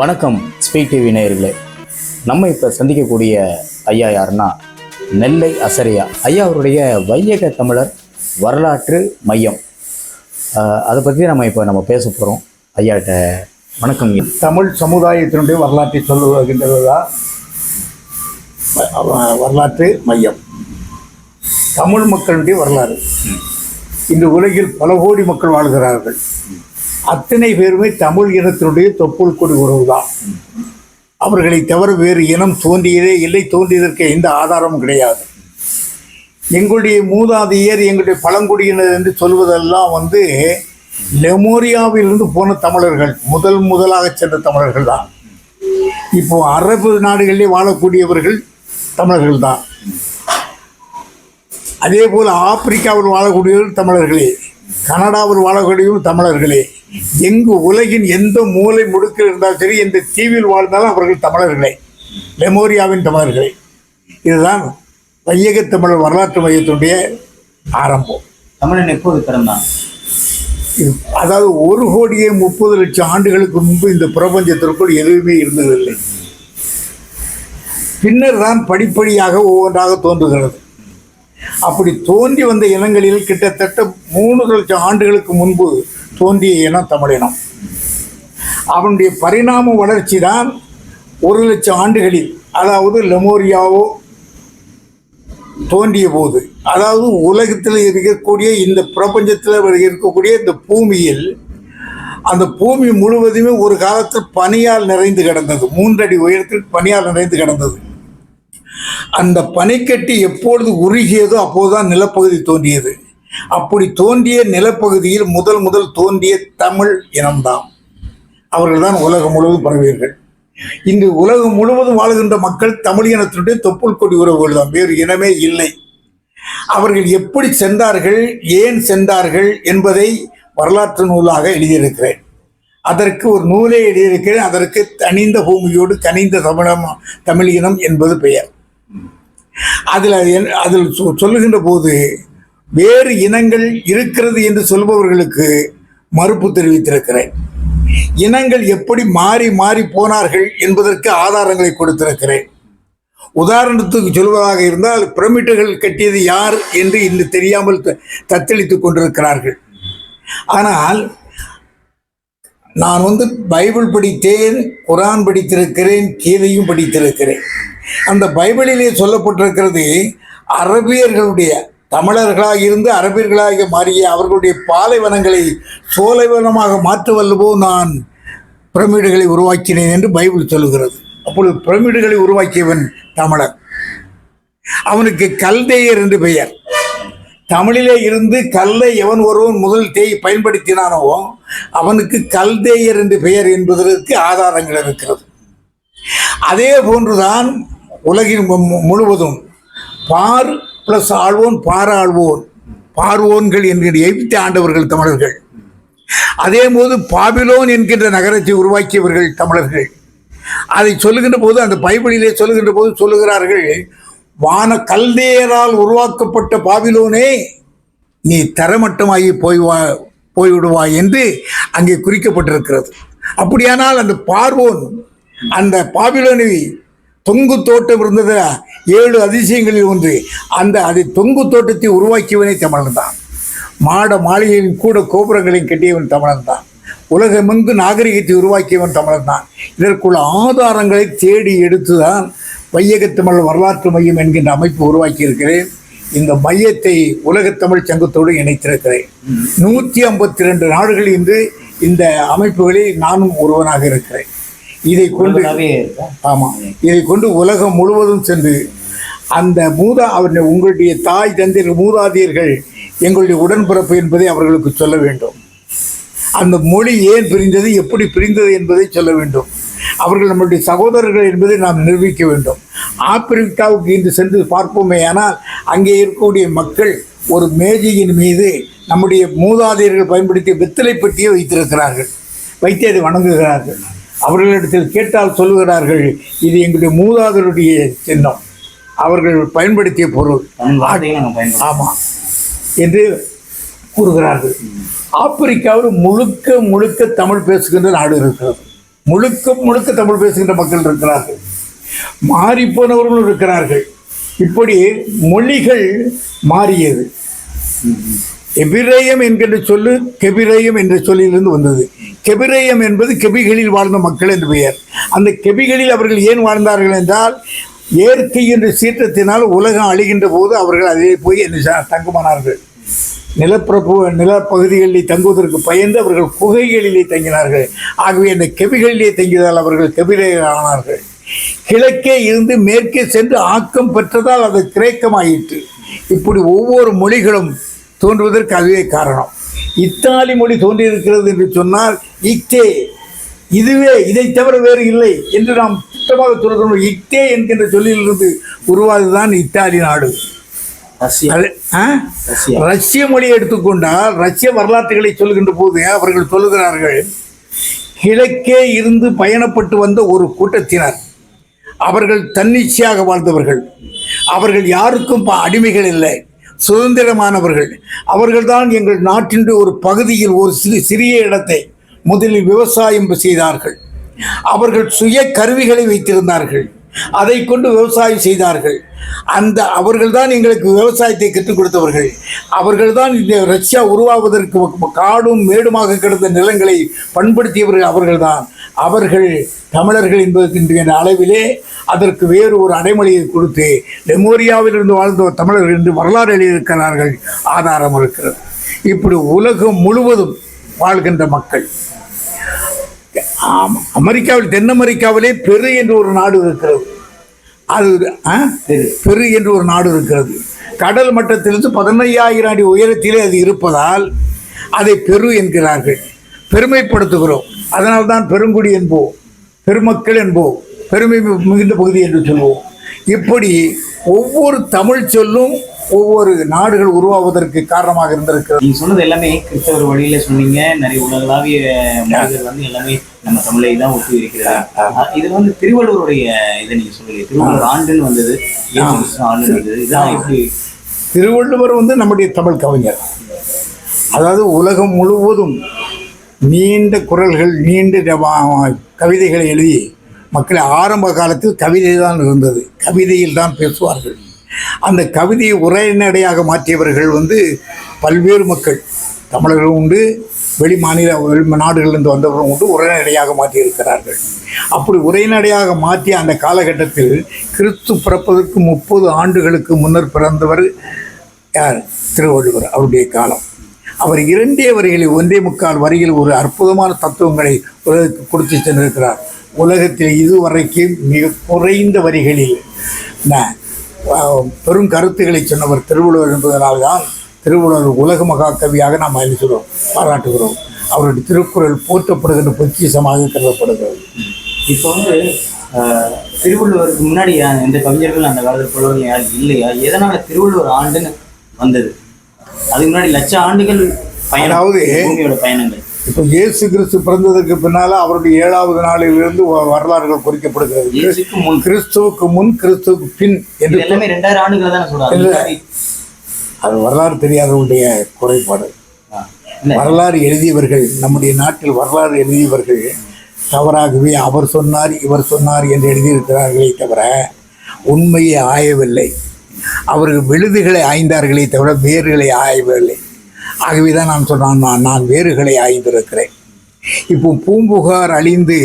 வணக்கம் speak TV நேயர்களே. நம்ம இப்போ சந்திக்கக்கூடிய ஐயா யாருன்னா நெல்லை அசரியா. ஐயா அவருடைய வையக தமிழர் வரலாற்று மையம். அதை பற்றி நம்ம இப்போ நம்ம பேச போகிறோம் ஐயாட்ட வணக்கம். தமிழ் சமுதாயத்தினுடைய வரலாற்றை சொல்லுகின்றது தான் வரலாற்று மையம். தமிழ் மக்களுடைய வரலாறு. இந்த உலகில் பல கோடி மக்கள் வாழ்கிறார்கள். அத்தனை பேருமே தமிழ் இனத்தினுடைய தொப்புள் கொடி உறவுதான். அவர்களை தவிர வேறு இனம் தோன்றியதே இல்லை தோன்றியதற்கு எந்த ஆதாரமும் கிடையாது. எங்களுடைய மூதாதையர் எங்களுடைய பழங்குடியினர் என்று சொல்வதெல்லாம் வந்து லெமோரியாவிலிருந்து போன தமிழர்கள் முதல் முதலாக சென்ற தமிழர்கள் தான். இப்போ அரபு நாடுகளிலே வாழக்கூடியவர்கள் தமிழர்கள் தான். அதே போல் ஆப்பிரிக்காவில் வாழக்கூடியவர்கள் தமிழர்களே. கனடாவில் வாழக்கூடியவர்கள் தமிழர்களே. எங்கு உலகின் எந்த மூலை முடுக்கில் இருந்தாலும் சரி எந்த தீவில் வாழ்ந்தாலும் அவர்கள் தமிழர்களே. லெமோரியாவின் தமிழர்களே. இதுதான் வையக தமிழர் வரலாற்று மையத்தினுடைய ஆரம்பம். தமிழன் எப்போது பிறந்தான் அதாவது ஒரு கோடியே முப்பது லட்சம் ஆண்டுகளுக்கு முன்பு இந்த பிரபஞ்சத்திற்குள் எதுவுமே இருந்ததில்லை. பின்னர் தான் படிப்படியாக ஒவ்வொன்றாக தோன்றுகிறது. அப்படி தோன்றி வந்த இனங்களில் கிட்டத்தட்ட மூணு லட்சம் ஆண்டுகளுக்கு முன்பு தோன்றிய இனம் தமிழினம் அவனுடைய பரிணாம வளர்ச்சி தான் ஒரு லட்சம் ஆண்டுகளில் அதாவது லெமோரியாவோ தோன்றிய போது அதாவது உலகத்தில் இருக்கக்கூடிய இந்த பிரபஞ்சத்தில் இருக்கக்கூடிய இந்த பூமியில் அந்த பூமி முழுவதுமே ஒரு காலத்தில் பனியால் நிறைந்து கிடந்தது. மூன்றடி உயரத்தில் பனியால் நிறைந்து கிடந்தது. அந்த பனிக்கட்டி எப்பொழுது உருகியதோ அப்போதுதான் நிலப்பகுதி தோன்றியது. அப்படி தோன்றிய நிலப்பகுதியில் முதல் முதல் தோன்றிய தமிழ் இனம்தான். அவர்கள்தான் உலகம் முழுவதும் பரவியர்கள் இங்கு உலகம் முழுவதும் வாழுகின்ற மக்கள் தமிழ் இனத்தினுடைய தொப்புள் கொடி உறவுகள் தான். வேறு இனமே இல்லை. அவர்கள் எப்படி சென்றார்கள் ஏன் சென்றார்கள் என்பதை வரலாற்று நூலாக எழுதியிருக்கிறேன். அதற்கு ஒரு நூலே எழுதியிருக்கிறேன். அதற்கு தனிந்த பூமியோடு கனிந்த தமிழம் தமிழ் இனம் என்பது பெயர். அதில் அது என்- அதில் சொ- சொல்லுகின்ற போது வேறு இனங்கள் இருக்கிறது என்று சொல்பவர்களுக்கு மறுப்பு தெரிவித்திருக்கிறேன். இனங்கள் எப்படி மாறி மாறி போனார்கள் என்பதற்கு ஆதாரங்களை கொடுத்திருக்கிறேன். உதாரணத்துக்கு சொல்வதாக இருந்தால் பிரமிட்டுகள் கட்டியது யார் என்று இன்று தெரியாமல் த- தத்தளித்துக் கொண்டிருக்கிறார்கள். ஆனால் நான் வந்து பைபிள் படித்தேன் குரான் படித்திருக்கிறேன் கீதையும் படித்திருக்கிறேன். அந்த பைபிளிலே சொல்லப்பட்டிருக்கிறது அரபியர்களுடைய தமிழர்களாக இருந்து அரபியர்களாக மாறிய அவர்களுடைய பாலைவனங்களை சோலைவனமாக மாற்ற வல்லவோ நான் பிரமிடுகளை உருவாக்கினேன் என்று பைபிள் சொல்லுகிறது. அப்பொழுது பிரமிடுகளை உருவாக்கியவன் தமிழன். அவனுக்கு கல்தேயர் என்று பெயர். தமிழிலே இருந்து கல்லை எவன் ஒருவன் முதல் தேய் பயன்படுத்தினானோ அவனுக்கு கல்தேயர் என்று பெயர் என்பதற்கு ஆதாரங்கள் இருக்கிறது. அதே போன்றுதான் உலகின் மு- முழுவதும் பார் பிளஸ் ஆழ்வோன் பாராழ்வோன் பார்வோன்கள் என்கிற எய்த்து ஆண்டவர்கள் தமிழர்கள். அதே போது பாபிலோன் என்கின்ற நகரத்தை உருவாக்கியவர்கள் தமிழர்கள். அதை சொல்லுகின்ற போது அந்த பைபிளிலே சொல்லுகின்ற போது சொல்லுகிறார்கள் வான கல்தேயரால் உருவாக்கப்பட்ட பாபிலோனே நீ தரமட்டமாகி போய் வா போய்விடுவாய் என்று அங்கே குறிக்கப்பட்டிருக்கிறது. அப்படியானால் அந்த பார்வோன் அந்த பாபிலோனை தொங்கு தோட்டம் இருந்தது ஏழு அதிசயங்களில் ஒன்று. அந்த அதை தொங்கு தோட்டத்தை உருவாக்கியவனே தமிழன் தான். மாட மாளிகையின் கூட கோபுரங்களையும் கட்டியவன் தமிழன் தான். உலகமெங்கு நாகரிகத்தை உருவாக்கியவன் தமிழன் தான். இதற்குள்ள ஆதாரங்களை தேடி எடுத்துதான் வையகத்தமிழ் வரலாற்று மையம் என்கின்ற அமைப்பு உருவாக்கியிருக்கிறேன் இந்த மையத்தை உலகத்தமிழ் சங்கத்தோடு இணைத்திருக்கிறேன். நூற்றி ஐம்பத்தி ரெண்டு நாடுகள் இன்று இந்த அமைப்புகளில் நானும் ஒருவனாக இருக்கிறேன். இதை கொண்டு? ஆமாம் இதை கொண்டு உலகம் முழுவதும் சென்று அந்த மூதா அவர் உங்களுடைய தாய் தந்தையர் மூதாதையர்கள் எங்களுடைய உடன்பிறப்பு என்பதை அவர்களுக்கு சொல்ல வேண்டும். அந்த மொழி ஏன் பிரிந்தது எப்படி பிரிந்தது என்பதை சொல்ல வேண்டும். அவர்கள் நம்முடைய சகோதரர்கள் என்பதை நாம் நிரூபிக்க வேண்டும். ஆப்பிரிக்காவுக்கு இன்று சென்று பார்ப்போமே ஆனால் அங்கே இருக்கக்கூடிய மக்கள் ஒரு மேஜையின் மீது நம்முடைய மூதாதையர்கள் பயன்படுத்திய வெத்தலை பெட்டியை வைத்திருக்கிறார்கள். வைத்து அதை வணங்குகிறார்கள். அவர்களிடத்தில் கேட்டால் சொல்லுகிறார்கள் இது எங்களுடைய மூதாதையருடைய சின்னம். அவர்கள் பயன்படுத்திய பொருள். ஆமாம் என்று கூறுகிறார்கள். ஆப்பிரிக்காவில் முழுக்க முழுக்க தமிழ் பேசுகின்ற நாடு இருக்கிறது. முழுக்க முழுக்க தமிழ் பேசுகின்ற மக்கள் இருக்கிறார்கள். மாறிப்போனவர்களும் இருக்கிறார்கள். இப்படி மொழிகள் மாறியது. எபிரேயம் என்கின்ற சொல்லு கெபிரேயம் என்ற சொல்லிலிருந்து வந்தது. கெபிரேயம் என்பது கெபிகளில் வாழ்ந்த மக்கள் என்று பெயர். அந்த கெபிகளில் அவர்கள் ஏன் வாழ்ந்தார்கள் என்றால் இயற்கை என்ற சீற்றத்தினால் உலகம் அழிகின்ற போது அவர்கள் அதிலே போய் தங்குமானார்கள். நிலப்பரப்பு நிலப்பகுதிகளில் தங்குவதற்கு பயந்து அவர்கள் குகைகளிலே தங்கினார்கள். ஆகவே அந்த கெபிகளிலே தங்கியதால் அவர்கள் கெபிரேயர் ஆனார்கள் கிழக்கே இருந்து மேற்கே சென்று ஆக்கம் பெற்றதால் அது கிரேக்கமாயிற்று. இப்படி ஒவ்வொரு மொழிகளும் தோன்றுவதற்கு அதுவே காரணம். இத்தாலி மொழி தோன்றியிருக்கிறது என்று சொன்னால் இக்தே இதுவே இதை தவிர வேறு இல்லை என்று நாம் திட்டமாக சொல்கிறோம். இக்தே என்கின்ற சொல்லிலிருந்து உருவாதுதான் இத்தாலி நாடு. ரஷ்யா. மொழியை எடுத்துக்கொண்டால் ரஷ்ய வரலாற்றுகளை சொல்கின்ற போது அவர்கள் சொல்லுகிறார்கள் கிழக்கே இருந்து பயணப்பட்டு வந்த ஒரு கூட்டத்தினர். அவர்கள் தன்னிச்சையாக வாழ்ந்தவர்கள். அவர்கள் யாருக்கும் அடிமைகள் இல்லை. சுதந்திரமானவர்கள். அவர்கள்தான் எங்கள் நாட்டின் ஒரு பகுதியில் ஒரு சிறு சிறிய இடத்தை முதலில் விவசாயம் செய்தார்கள். அவர்கள் சுய கருவிகளை வைத்திருந்தார்கள். அதை கொண்டு விவசாயம் செய்தார்கள். அந்த அவர்கள்தான் எங்களுக்கு விவசாயத்தை கற்றுக் கொடுத்தவர்கள். அவர்கள்தான் இந்த ரஷ்யா உருவாவதற்கு காடும் மேடுமாக கிடந்த நிலங்களை பண்படுத்தியவர்கள் அவர்கள்தான். அவர்கள் தமிழர்கள் என்பதற்கின்ற அளவிலே அதற்கு வேறு ஒரு அடைமொழியை கொடுத்து லெமோரியாவில் இருந்து வாழ்ந்த தமிழர்கள் என்று வரலாறு எழுதியிருக்கிறார்கள். ஆதாரம் இருக்கிறது. இப்படி உலகம் முழுவதும் வாழ்கின்ற மக்கள். அமெரிக்காவில் தென் அமெரிக்காவிலே பெரு என்று ஒரு நாடு இருக்கிறது. அது? பெரு. பெரு என்று ஒரு நாடு இருக்கிறது. கடல் மட்டத்திலிருந்து பதினையாயிரம் அடி உயரத்திலே அது இருப்பதால் அதை பெரு என்கிறார்கள். பெருமைப்படுத்துகிறோம். அதனால்தான் பெருங்குடி என்போம். பெருமக்கள் என்போம். பெருமை மிகுந்த பகுதி என்று சொல்வோம். இப்படி ஒவ்வொரு தமிழ் சொல்லும் ஒவ்வொரு நாடுகள் உருவாவதற்கு காரணமாக இருந்திருக்கிறது. நீங்க சொன்னது எல்லாமே கிறிஸ்தவர் வழியில சொன்னீங்க. நிறைய உலகளாவிய மனிதர் வந்து எல்லாமே நம்ம தமிழை தான் ஒத்து இருக்கிறார் இது வந்து திருவள்ளுவருடைய இதை நீங்க சொல்லுங்க திருவள்ளுவர் ஆண்டுன்னு வந்தது. ஆண்டுன்னு வந்தது. இதெல்லாம் எப்படி திருவள்ளுவர் வந்து நம்முடைய தமிழ் கவிஞர். அதாவது உலகம் முழுவதும் நீண்ட குரல்கள் நீண்ட கவிதைகளை எழுதி மக்களை ஆரம்ப காலத்தில் கவிதை தான் இருந்தது. கவிதையில் தான் பேசுவார்கள். அந்த கவிதையை உரைநடையாக மாற்றியவர்கள் வந்து பல்வேறு மக்கள். தமிழர்களும் உண்டு வெளி மாநில வெளி நாடுகளிலிருந்து வந்தவர்களும் உண்டு உரைநடையாக மாற்றியிருக்கிறார்கள். அப்படி உரைநடையாக மாற்றிய அந்த காலகட்டத்தில் கிறிஸ்து பிறப்பதற்கு முப்பது ஆண்டுகளுக்கு முன்னர் பிறந்தவர் யார்? திருவள்ளுவர் அவருடைய காலம். அவர் இரண்டே வரிகளில் ஒன்றே முக்கால் வரியில் ஒரு அற்புதமான தத்துவங்களை உலகத்துக்கு கொடுத்து சென்றிருக்கிறார். உலகத்தில் இதுவரைக்கும் மிக குறைந்த வரிகளில் பெரும் கருத்துக்களை சொன்னவர் திருவள்ளுவர் என்பதனால்தான் திருவள்ளுவர் உலக மகாகவியாக நாம் அறிவிக்கிறோம் பாராட்டுகிறோம். அவருடைய திருக்குறள் போற்றப்படுகின்ற பொக்கிஷமாக கருதப்படுகிறது. இப்போ வந்து திருவள்ளுவருக்கு முன்னாடி எந்த கவிஞர்கள் அந்த காலத்தில் புலவர்கள் யாரும் இல்லையா? எதனால திருவள்ளுவர் ஆண்டுன்னு வந்தது? அதுக்கு முன்னாடி லட்ச ஆண்டுகள் பயணம் அதாவது- பூமியோட பயணங்கள். இப்போ இயேசு கிறிஸ்து பிறந்ததற்கு பின்னால அவருடைய ஏழாவது நாளிலிருந்து வரலாறுகள் குறிக்கப்படுகிறது இயேசுக்கு முன். கிறிஸ்துவுக்கு முன் கிறிஸ்துவுக்கு பின் என்று எல்லாமே ரெண்டாயிரம் ஆண்டுகள் தானே சொல்றாங்க. அது வரலாறு தெரியாதவருடைய குறைபாடு. வரலாறு எழுதியவர்கள் நம்முடைய நாட்டில் வரலாறு எழுதியவர்கள் தவறாகவே அவர் சொன்னார் இவர் சொன்னார் என்று எழுதியிருக்கிறார்களே தவிர உண்மையை ஆயவில்லை. அவர்கள் விழுதுகளை ஆய்ந்தார்களே தவிர வேர்களை ஆயவில்லை. ஆகவே தான் நான் சொல்கிறான் நான் நான் வேறுகளை ஆய்ந்திருக்கிறேன். இப்போ பூம்புகார் அழிந்து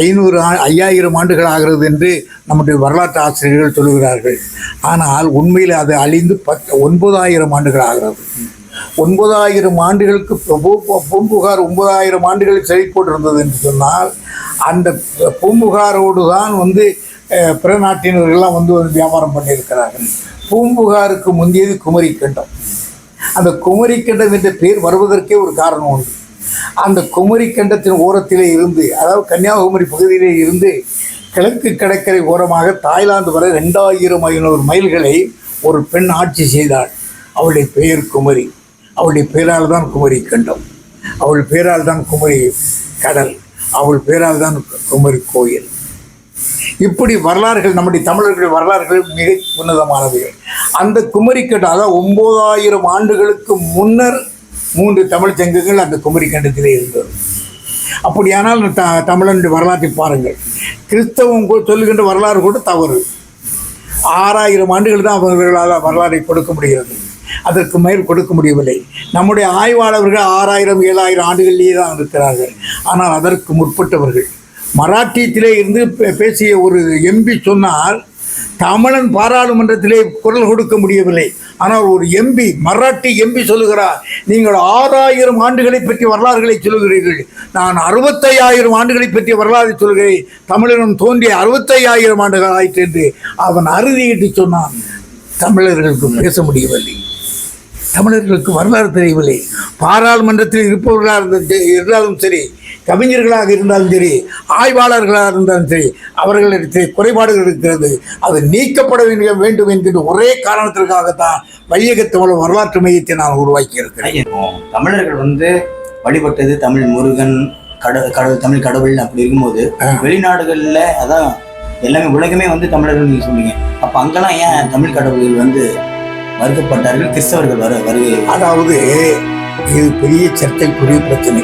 ஐநூறு ஆ ஐயாயிரம் ஆண்டுகள் ஆகிறது என்று நம்முடைய வரலாற்று ஆசிரியர்கள் சொல்லுகிறார்கள். ஆனால் உண்மையில் அது அழிந்து பத்து ஒன்பதாயிரம் ஆண்டுகள் ஆகிறது. ஒன்பதாயிரம் ஆண்டுகளுக்கு பூம்புகார் ஒன்பதாயிரம் ஆண்டுகள் செழிப்போட்டிருந்தது என்று சொன்னால் அந்த பூம்புகாரோடு தான் வந்து பிற நாட்டினர்கள்லாம் வந்து வந்து வியாபாரம் பண்ணியிருக்கிறார்கள். பூம்புகாருக்கு முந்தியது குமரிக்கண்டம். அந்த குமரிக்கண்டம் என்ற பேர் வருவதற்கே ஒரு காரணம் உண்டு. அந்த குமரி கண்டத்தின் ஓரத்திலே இருந்து அதாவது கன்னியாகுமரி பகுதியிலே இருந்து கிழக்கு கடற்கரை ஓரமாக தாய்லாந்து வரை ரெண்டாயிரம் ஐநூறு மைல்களை ஒரு பெண் ஆட்சி செய்தாள். அவளுடைய பெயர் குமரி. அவளுடைய பெயரால் தான் குமரி கண்டம். அவள் பெயரால் தான் குமரி கடல். அவள் பெயரால் தான் குமரி கோயில். இப்படி வரலாறுகள் நம்முடைய தமிழர்கள் வரலாறுகள் மிக உன்னதமானவைகள். அந்த குமரிக்கண்டம் அதாவது ஒன்பதாயிரம் ஆண்டுகளுக்கு முன்னர் மூன்று தமிழ் சங்கங்கள் அந்த குமரிக்கண்டத்திலே இருந்தது. அப்படியானால் த தமிழனுடைய வரலாற்றை பாருங்கள். கிறிஸ்தவம் சொல்லுகின்ற வரலாறு கூட தவறு. ஆறாயிரம் ஆண்டுகள் தான் அவர்களால் வரலாறை கொடுக்க முடிகிறது. அதற்கு மேல் கொடுக்க முடியவில்லை. நம்முடைய ஆய்வாளர்கள் ஆறாயிரம் ஏழாயிரம் ஆண்டுகளிலேயே தான் இருக்கிறார்கள். ஆனால் அதற்கு முற்பட்டவர்கள். மராட்டியத்திலே இருந்து பே- பேசிய ஒரு எம்பி சொன்னால் தமிழன் பாராளுமன்றத்திலே குரல் கொடுக்க முடியவில்லை. ஆனால் ஒரு எம்பி மராட்டி எம்பி சொல்லுகிறார் நீங்கள் ஆறாயிரம் ஆண்டுகளை பற்றி வரலாறுகளை சொல்லுகிறீர்கள். நான் அறுபத்தையாயிரம் ஆண்டுகளை பற்றி வரலாறு சொல்கிறேன் தமிழனம் தோன்றிய அறுபத்தையாயிரம் ஆண்டுகள் ஆயிற்று என்று அவன் அறுதியிட்டு சொன்னான். தமிழர்களுக்கு பேச முடியவில்லை. தமிழர்களுக்கு வரலாறு தெரியவில்லை. பாராளுமன்றத்தில் இருப்பவர்களாக இருந்த இருந்தாலும் சரி கவிஞர்களாக இருந்தாலும் சரி ஆய்வாளர்களாக இருந்தாலும் சரி அவர்களிடத்தில் குறைபாடுகள் இருக்கிறது. அது நீக்கப்பட வேண்டிய வேண்டும் என்கின்ற ஒரே காரணத்திற்காகத்தான் வையக தமிழ் வரலாற்று மையத்தை நான் உருவாக்கி இருக்கிறேன் தமிழர்கள் வந்து வழிபட்டது தமிழ் முருகன் கடவுள் கடவுள் தமிழ் கடவுள் அப்படி இருக்கும்போது வெளிநாடுகள்ல அதான் எல்லாமே உலகமே வந்து தமிழர்கள் நீங்க சொன்னீங்க. அப்ப அங்கெல்லாம் ஏன் தமிழ் கடவுள்கள் வந்து மறுக்கப்பட்டார்கள் கிறிஸ்தவர்கள் வர வருகை அதாவது இது பெரிய சர்ச்சைக்குரிய பிரச்சனை.